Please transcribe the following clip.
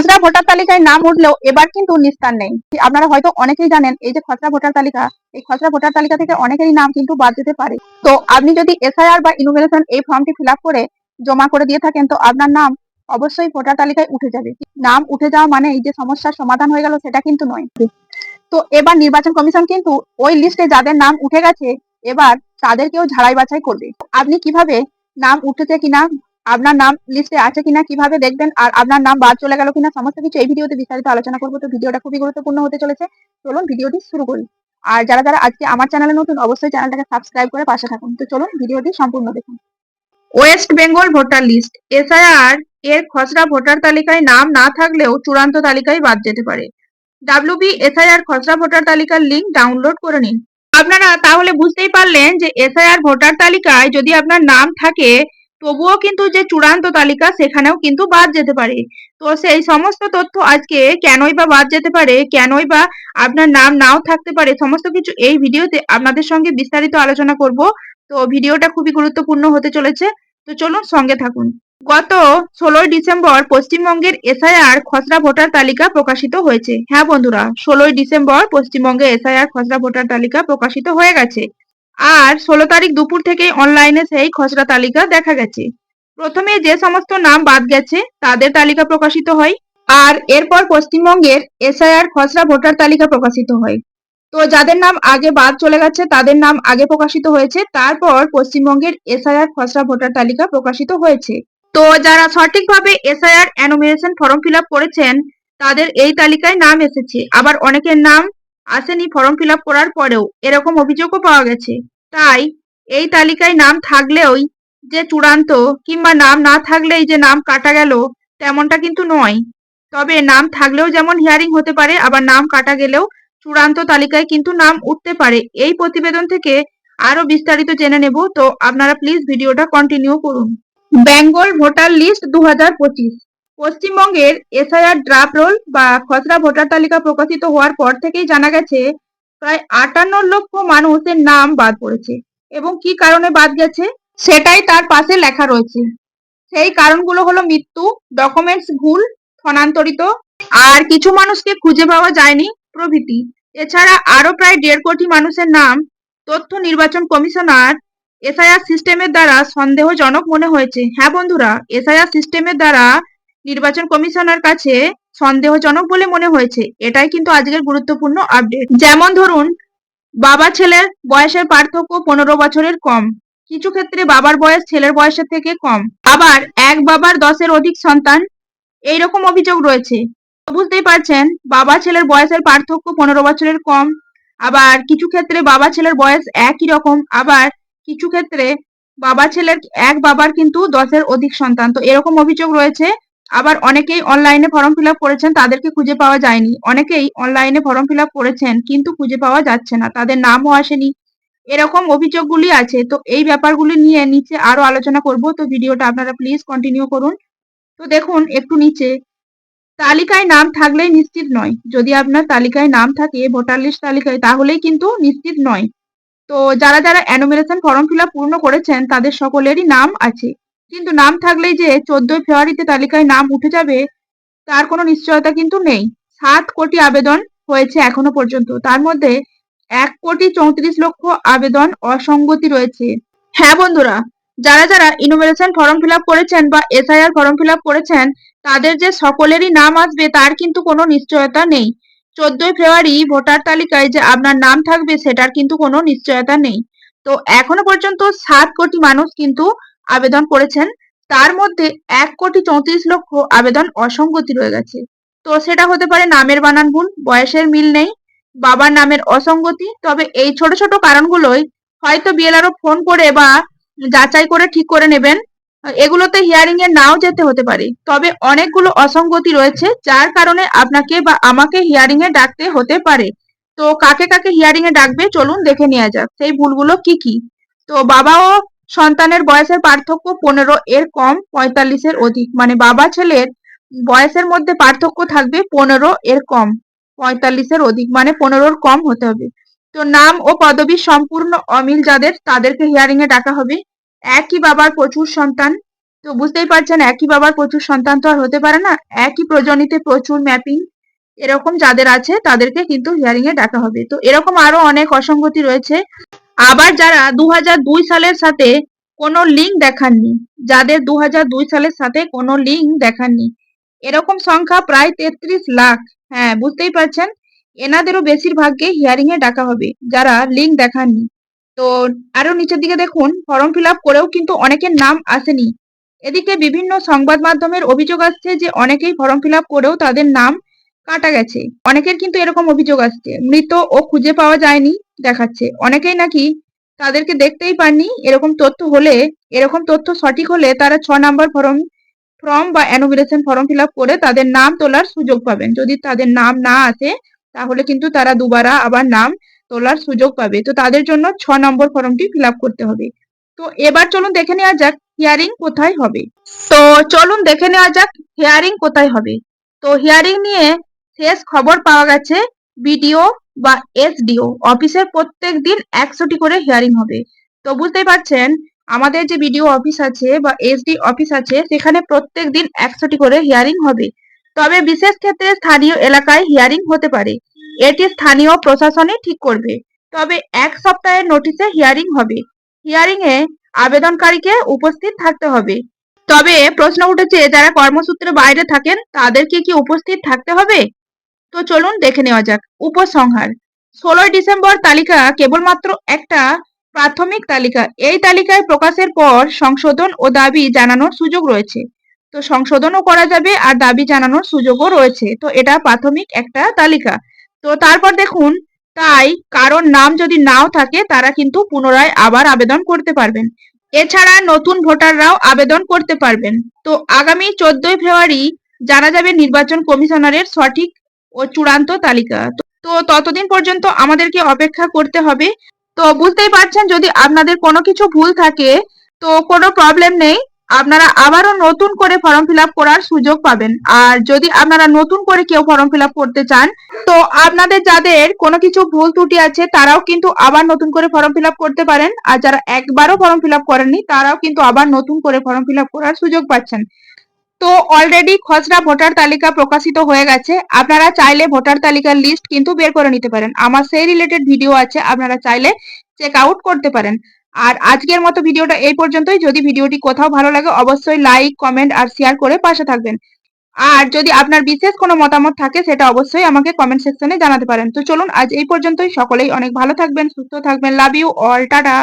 খসড়া ভোটার তালিকায় নাম উঠলেও এবার কিন্তু নিস্তার নেই। আপনারা হয়তো অনেকেই জানেন, এই যে খসড়া ভোটার তালিকা, এই খসড়া ভোটার তালিকা থেকে অনেকেরই নাম কিন্তু বাদ যেতে পারে। তো আপনি যদি এসআইআর বা ইনুমিনেশন এই ফর্মটি ফিল করে জমা করে দিয়ে থাকেন, তো আপনার নাম অবশ্যই ভোটার তালিকায় উঠে যাবে। নাম উঠে যাওয়া মানে এই যে সমস্যার সমাধান হয়ে গেল সেটা কিন্তু নয়। তো এবার নির্বাচন কমিশন কিন্তু ওই লিস্টে যাদের নাম উঠে গেছে, এবার তাদেরকেও ঝাড়াই বাছাই করবে। আপনি কীভাবে নাম উঠেছে কিনা আপনার নাম লিস্টে আছে কিনা, কীভাবে দেখবেন আর আপনার নাম বাদ চলে গেল কিনা, সমস্ত কিছু এই ভিডিওতে বিস্তারিত আলোচনা করব। তো ভিডিওটা খুবই গুরুত্বপূর্ণ হতে চলেছে। চলুন ভিডিওটি শুরু করি। আর যারা যারা আজকে আমার চ্যানেলে নতুন, অবশ্যই চ্যানেলটাকে সাবস্ক্রাইব করে পাশে থাকুন। তো চলুন ভিডিওটি সম্পূর্ণ দেখুন। West Bengal voter list SIR এর খসড়া ভোটার তালিকায় নাম না থাকলেও চূড়ান্ত তালিকায় বাদ যেতে পারে। ডাব্লিউবি এসআইআর খসড়া ভোটার তালিকার লিঙ্ক ডাউনলোড করে নিন। আপনারা তাহলে বুঝতেই পারলেন যে এসআইআর ভোটার তালিকায় যদি আপনার নাম থাকে তবুও কিন্তু যে চূড়ান্ত তালিকা সেখানেও কিন্তু বাদ যেতে পারে। তো সেই সমস্ত তথ্য আজকে কেনই বা বাদ যেতে পারে, কেনই বা আপনার নাম নাও থাকতে পারে, সমস্ত কিছু এই ভিডিওতে আপনাদের সঙ্গে বিস্তারিত আলোচনা করব। তো ভিডিওটা খুবই গুরুত্বপূর্ণ হতে চলেছে। তো চলুন সঙ্গে থাকুন। গত ষোলোই ডিসেম্বর পশ্চিমবঙ্গের এসআইআর খসড়া ভোটার তালিকা প্রকাশিত হয়েছে। হ্যাঁ বন্ধুরা, ষোলোই ডিসেম্বর পশ্চিমবঙ্গে এসআইআর খসড়া ভোটার তালিকা প্রকাশিত হয়ে গেছে। আর ষোলো তারিখ দুপুর থেকে অনলাইনে সেই খসড়া তালিকা দেখা গেছে। প্রথমে যে সমস্ত নাম বাদ গেছে, তাদের তালিকা প্রকাশিত হয় আর এরপর পশ্চিমবঙ্গের এসআইআর খসড়া ভোটার তালিকা প্রকাশিত হয়। তো যাদের নাম আগে বাদ চলে গেছে, তাদের নাম আগে প্রকাশিত হয়েছে, তারপর পশ্চিমবঙ্গের এসআইআর খসড়া ভোটার তালিকা প্রকাশিত হয়েছে। তো যারা সঠিকভাবে এসআইআর অ্যানোমিনেশন ফর্ম ফিল করেছেন, তাদের এই তালিকায় নাম এসেছে। আবার অনেকের নাম আসেনি ফর্ম ফিল করার পরেও। এরকম অভিযোগও পাওয়া গেছে। তাই এই তালিকায় নাম থাকলেওই যে চূড়ান্ত কিংবা নাম না থাকলেই যে নাম কাটা গেল, তেমনটা কিন্তু নয়। তবে নাম থাকলেও যেমন হিয়ারিং হতে পারে, আবার নাম কাটা গেলেও চূড়ান্ত তালিকায় কিন্তু নাম উঠতে পারে। এই প্রতিবেদন থেকে আরও বিস্তারিত জেনে নেব। তো আপনারা প্লিজ ভিডিওটা কন্টিনিউ করুন। বেঙ্গল ভোটার লিস্ট দু হাজার পঁচিশ। পশ্চিমবঙ্গের এসআইআর ড্রাফট রোল বা খসড়া ভোটার তালিকা প্রকাশিত হওয়ার পর থেকেই জানা গেছে, প্রায় আটান্ন লক্ষ মানুষের নাম বাদ পড়েছে। এবং কি কারণে বাদ গেছে? সেটাই তার পাশে লেখা রয়েছে। সেই কারণগুলো হলো মৃত্যু ডকুমেন্টস ভুল, স্থানান্তরিত, আর কিছু মানুষকে খুঁজে পাওয়া যায়নি, প্রভৃতি। এছাড়া আরও প্রায় দেড় কোটি মানুষের নাম তথ্য নির্বাচন কমিশনার এসআইআর সিস্টেমের দ্বারা সন্দেহজনক মনে হয়েছে। হ্যাঁ বন্ধুরা, এসআইআর সিস্টেমের দ্বারা নির্বাচন কমিশনের কাছে সন্দেহজনক বলে মনে হয়েছে। এটাই কিন্তু আজকের গুরুত্বপূর্ণ আপডেট যেমন ধরুন, বাবা ছেলের বয়সের পার্থক্য পনেরো বছরের কম। কিছু ক্ষেত্রে বাবার বয়স ছেলের বয়সের থেকে কম। আবার এক বাবার দশের অধিক সন্তান এই রকম অভিযোগ রয়েছে। বুঝতেই পারছেন, বাবা ছেলের বয়সের পার্থক্য পনেরো বছরের কম। আবার কিছু ক্ষেত্রে বাবা ছেলের বয়স একই রকম। আবার কিছু ক্ষেত্রে বাবা ছেলের, এক বাবার কিন্তু দশের অধিক সন্তান। তো এরকম অভিযোগ রয়েছে। আবার অনেকেই অনলাইনে ফর্ম ফিল করেছেন, তাদেরকে খুঁজে পাওয়া যায়নি। অনেকেই অনলাইনে ফর্ম ফিল করেছেন, কিন্তু খুঁজে পাওয়া যাচ্ছে না। তাদের নামও আসেনি। এরকম অভিযোগগুলি আছে। তো এই ব্যাপারগুলি নিয়ে নিচে আরও আলোচনা করব। তো ভিডিওটা আপনারা প্লিজ কন্টিনিউ করুন। তো দেখুন, একটু নিচে। তালিকায় নাম থাকলেই নিশ্চিত নয়। যদি আপনার তালিকায় নাম থাকে, ভোটার লিস্ট তালিকায়, তাহলেই কিন্তু নিশ্চিত নয়। তো যারা যারা অ্যানোমিনেশন ফর্ম ফিল পূর্ণ করেছেন, তাদের সকলেরই নাম আছে। কিন্তু নাম থাকলেই যে চোদ্দই ফেব্রুয়ারিতে তালিকায় নাম উঠে যাবে, তার কোনো নিশ্চয়তা কিন্তু নেই। সাত কোটি আবেদন হয়েছে এখনও পর্যন্ত। তার মধ্যে এক কোটি চৌত্রিশ লক্ষ আবেদন অসঙ্গতি রয়েছে। হ্যাঁ বন্ধুরা, যারা যারা ইনোভেশন ফর্ম ফিল করেছেন বা এসআইআর ফর্ম ফিল করেছেন, তাদের যে সকলেরই নাম আসবে, তার কিন্তু কোনো নিশ্চয়তা নেই। চোদ্দই ফেব্রুয়ারি ভোটার তালিকায় যে আপনার নাম থাকবে, সেটার কিন্তু কোনো নিশ্চয়তা নেই। তো এখনও পর্যন্ত সাত কোটি মানুষ কিন্তু আবেদন করেছেন, তার মধ্যে এক কোটি চৌত্রিশ লক্ষ আবেদন অসঙ্গতি রয়ে গেছে। তো সেটা হতে পারে নামের বানান ভুল, বয়সের মিল নেই, বাবার নামের অসঙ্গতি, তবে এই ছোট ছোট কারণগুলোই হয়তো বিএলআরও ফোন করে বা যাচাই করে ঠিক করে নেবেন। এগুলোতে হিয়ারিং এ নাও যেতে হতে পারে, তবে অনেকগুলো অসঙ্গতি রয়েছে, যার কারণে আপনাকে বা আমাকে হিয়ারিং এ ডাকতে হতে পারে। তো কাকে কাকে হিয়ারিং এ ডাকবে, চলুন দেখে নেওয়া যাক, সেই ভুলগুলো কি কি? তো বাবা ও সন্তানের বয়সের পার্থক্য পনেরো, এর কম পঁয়তাল্লিশের অধিক। মানে বাবা ছেলের বয়সের মধ্যে পার্থক্য থাকবে পনেরো, এর কম পঁয়তাল্লিশের অধিক। মানে পনেরোর কম হতে হবে। তো নাম ও পদবী সম্পূর্ণ অমিল যাদের, তাদেরকে হিয়ারিং এ ডাকা হবে। একই বাবার প্রচুর সন্তান। তো বুঝতেই পারছেন, একই বাবার প্রচুর সন্তান তো আর হতে পারে না। একই প্রজনীতে প্রচুর ম্যাপিং এরকম যাদের আছে, তাদেরকে কিন্তু হিয়ারিং এ ডাকা হবে। তো এরকম আরও অনেক অসঙ্গতি রয়েছে। আবার যারা দু হাজার দুই সালের সাথে কোনো লিঙ্ক দেখাননি, যাদের দু হাজার দুই সালের সাথে কোনো লিঙ্ক দেখাননি, এরকম সংখ্যা প্রায় তেত্রিশ লাখ। হ্যাঁ বুঝতেই পারছেন? এনাদেরও বেশিরভাগকে হিয়ারিং এ ডাকা হবে, যারা লিঙ্ক দেখাননি। তো আরও নিচের দিকে দেখুন ফর্ম ফিল করেও কিন্তু অনেকের নাম আসেনি। এদিকে বিভিন্ন সংবাদ মাধ্যমের অভিযোগ আসছে যে অনেকেই ফর্ম ফিল করেও তাদের নাম কাটা গেছে। অনেকের কিন্তু এরকম অভিযোগ আসছে। মৃত ও খুঁজে পাওয়া যায়নি। দেখাচ্ছে। অনেকেই নাকি তাদেরকে দেখতেই পাননি। এরকম তথ্য হলে, এরকম তথ্য সঠিক হলে তারা ছ নাম্বার ফর্ম ফর্ম বা অ্যানোমিনেশন ফর্ম ফিল করে তাদের নাম তোলার সুযোগ পাবেন। যদি তাদের নাম না আসে, তাহলে কিন্তু তারা দুবারা আবার নাম তোলার সুযোগ পাবে। তো তাদের জন্য ছ নম্বর ফর্মটি ফিল করতে হবে। তো এবার চলুন দেখে নেওয়া যাক হিয়ারিং কোথায় হবে। তো চলুন দেখে নেওয়া যাক হিয়ারিং কোথায় হবে। তো হিয়ারিং নিয়ে শেষ খবর পাওয়া গেছে বিডিও বা এসডিও অফিসের প্রত্যেক দিন একশোটি করে হিয়ারিং হবে। তো বুঝতেই পারছেন, আমাদের যে বিডিও অফিস আছে বা এসডি অফিস আছে, সেখানে প্রত্যেক দিন একশোটি করে হিয়ারিং হবে। তবে বিশেষ ক্ষেত্রে স্থানীয় এলাকায় হিয়ারিং হতে পারে। এটি স্থানীয় প্রশাসনই ঠিক করবে। তবে এক সপ্তাহের নোটিশে হিয়ারিং হবে। হিয়ারিং এ আবেদনকারীকে উপস্থিত থাকতে হবে। তবে প্রশ্ন উঠেছে, যারা কর্মসূত্রে বাইরে থাকেন, তাদেরকে কি উপস্থিত থাকতে হবে? তো চলুন দেখে নেওয়া যাক। উপসংহার। ষোলোই ডিসেম্বর তালিকা কেবলমাত্র একটা প্রাথমিক তালিকা। এই তালিকায় প্রকাশের পর সংশোধন ও দাবি জানানোর সুযোগ রয়েছে। তো সংশোধনও করা যাবে আর দাবি জানানোর সুযোগও রয়েছে। তো এটা প্রাথমিক একটা তালিকা। তো তারপর দেখুন, তাই কারোর নাম যদি নাও থাকে, তারা কিন্তু পুনরায় আবার আবেদন করতে পারবেন। এছাড়া নতুন ভোটাররাও আবেদন করতে পারবেন। তো আগামী চোদ্দই ফেব্রুয়ারি জানা যাবে নির্বাচন কমিশনারের সঠিক ও চূড়ান্ত তালিকা। তো ততদিন পর্যন্ত আমাদেরকে অপেক্ষা করতে হবে। তো বুঝতেই পারছেন, যদি আপনাদের কোনো কিছু ভুল থাকে, তো কোনো প্রবলেম নেই। আপনারা আবারও নতুন করে ফর্ম ফিল করার সুযোগ পাবেন। আর যদি আপনারা নতুন করে কেউ ফর্ম ফিল করতে চান, তো আপনাদের যাদের কোনো কিছু ভুল ত্রুটি আছে, তারাও কিন্তু আবার নতুন করে ফর্ম ফিল করতে পারেন। আর যারা একবারও ফর্ম ফিল করেননি, তারাও কিন্তু আবার নতুন করে ফর্ম ফিল করার সুযোগ পাচ্ছেন। তো অলরেডি খসড়া ভোটার তালিকা প্রকাশিত হয়ে গেছে। আপনারা চাইলে ভোটার তালিকার লিস্ট কিন্তু বের করে নিতে পারেন। আমার সেই রিলেটেড ভিডিও আছে, আপনারা চাইলে চেক আউট করতে পারেন। আর আজকের মতো ভিডিওটা এই পর্যন্তই। যদি ভিডিওটি কোথাও ভালো লাগে, অবশ্যই লাইক কমেন্ট আর শেয়ার করে পাশে থাকবেন। আর যদি আপনার বিশেষ কোনো মতামত থাকে, সেটা অবশ্যই আমাকে কমেন্ট সেকশনে জানাতে পারেন। তো চলুন, আজ এই পর্যন্তই। সকলেই অনেক ভালো থাকবেন, সুস্থ থাকবেন। Love you all tata.